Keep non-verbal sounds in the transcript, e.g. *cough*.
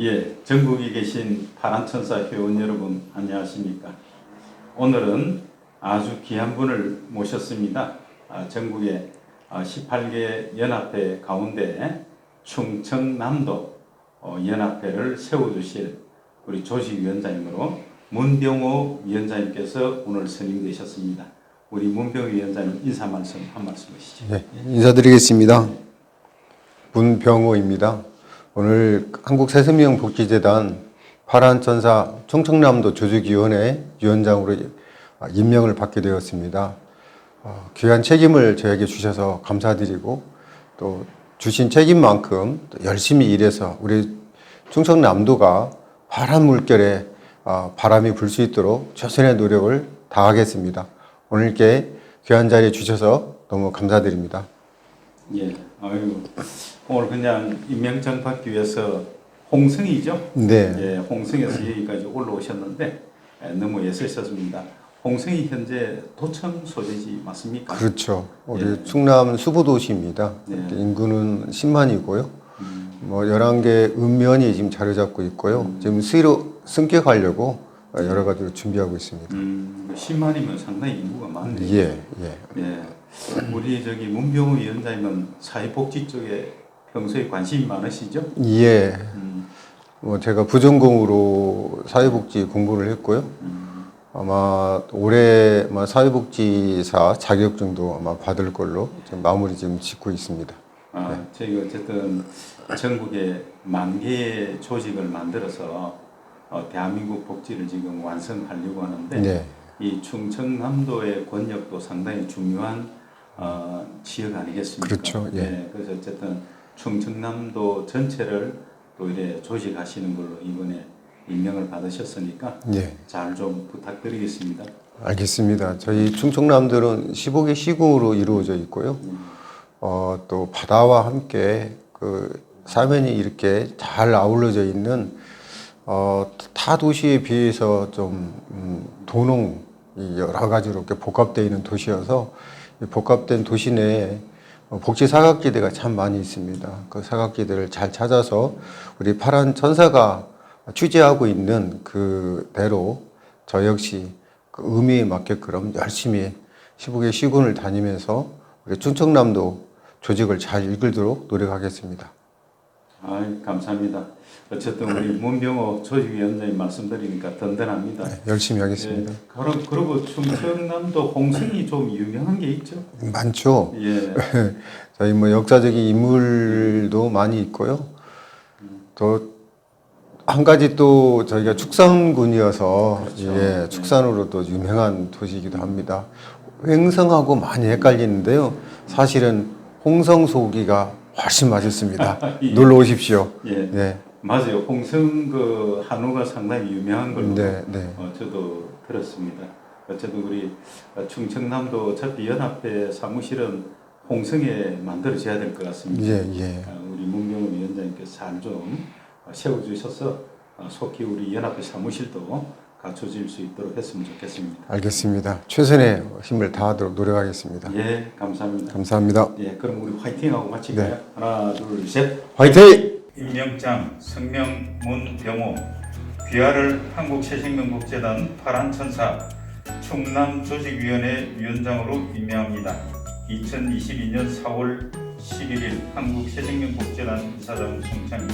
예, 전국에 계신 파란천사 회원 여러분 안녕하십니까? 오늘은 아주 귀한 분을 모셨습니다. 아, 전국의 아, 18개 연합회 가운데 충청남도 어, 연합회를 세워주실 우리 조직위원장님으로 문병호 위원장님께서 오늘 선임되셨습니다. 우리 문병호 위원장님 인사 말씀 한 말씀 하시죠. 네, 인사드리겠습니다. 문병호입니다. 오늘 한국새생명복지재단 파란천사 충청남도 조직위원회 위원장으로 임명을 받게 되었습니다. 어, 귀한 책임을 저에게 주셔서 감사드리고 또 주신 책임만큼 또 열심히 일해서 우리 충청남도가 바람 물결에 어, 바람이 불 수 있도록 최선의 노력을 다하겠습니다. 오늘 이렇게 귀한 자리에 주셔서 너무 감사드립니다. 예, 아유 오늘 그냥 임명장 받기 위해서 홍성이죠? 네. 예, 홍성에서 여기까지 올라오셨는데 예, 너무 애쓰셨습니다. 홍성이 현재 도청 소재지 맞습니까? 그렇죠. 우리 예. 충남 수부도시입니다. 네. 인구는 10만이고요. 음, 뭐 11개 읍면이 지금 자리 잡고 있고요. 지금 수위로 승격하려고 여러 가지로 준비하고 있습니다. 음, 10만이면 상당히 인구가 많네요. 예, 예. 예, 우리 저기 문병우 위원장님은 사회복지 쪽에 평소에 관심이 많으시죠? 예. 음, 뭐 제가 부전공으로 사회복지 공부를 했고요. 음, 아마 올해 아마 사회복지사 자격증도 아마 받을 걸로 지금 마무리 지금 짓고 있습니다. 아, 저희가 어쨌든 전국에 만 개의 조직을 만들어서 어, 대한민국 복지를 지금 완성하려고 하는데 네. 이 충청남도의 권역도 상당히 중요한 어, 지역 아니겠습니까? 그렇죠, 예. 네, 그래서 어쨌든 충청남도 전체를 또 이래 조직하시는 걸로 이번에 임명을 받으셨으니까 예. 잘 좀 부탁드리겠습니다. 알겠습니다. 저희 충청남도는 15개 시군으로 이루어져 있고요. 어, 또 바다와 함께 그 사면이 이렇게 잘 아울러져 있는 어, 타 도시에 비해서 좀 음, 도농 이 여러 가지로 이렇게 복합되어 있는 도시여서 이 복합된 도시 내에 어, 복지 사각지대가 참 많이 있습니다. 그 사각지대를 잘 찾아서 우리 파란 천사가 취재하고 있는 그 대로 저 역시 그 의미에 맞게끔 열심히 15개 시군을 다니면서 우리 충청남도 조직을 잘 이끌도록 노력하겠습니다. 아, 감사합니다. 어쨌든 우리 문병호 조직위원장님 말씀드리니까 든든합니다. 네, 열심히 하겠습니다. 예, 그럼 그리고 충청남도 홍성이 좀 유명한 게 있죠? 많죠. 예. *laughs* 저희 뭐 역사적인 인물도 많이 있고요. 또 한 가지 또 저희가 축산군이어서 그렇죠. 예, 네. 축산으로도 유명한 도시이기도 합니다. 횡성하고 많이 헷갈리는데요. 사실은 홍성 소기가 훨씬 맛있습니다. *laughs* 예. 놀러 오십시오. 예. 네, 맞아요. 홍성 그 한우가 상당히 유명한 걸로 네, 네. 어, 저도 들었습니다. 어쨌든 우리 충청남도 어차피 연합회 사무실은 홍성에 만들어져야 될 것 같습니다. 예, 예. 어, 우리 문경우 위원장님께서 잘 좀 세워주셔서 어, 속히 우리 연합회 사무실도 갖춰질 수 있도록 했으면 좋겠습니다. 알겠습니다. 최선의 힘을 다하도록 노력하겠습니다. 예, 감사합니다. 감사합니다. 예, 그럼 우리 화이팅하고 마칠까요? 네. 하나, 둘, 셋. 화이팅! 임명장 성명 문병호 귀하를 한국새생명복재단 파란천사 충남조직위원회 위원장으로 임명합니다. 2022년 4월 11일 한국새생명복재단 이사장 송창입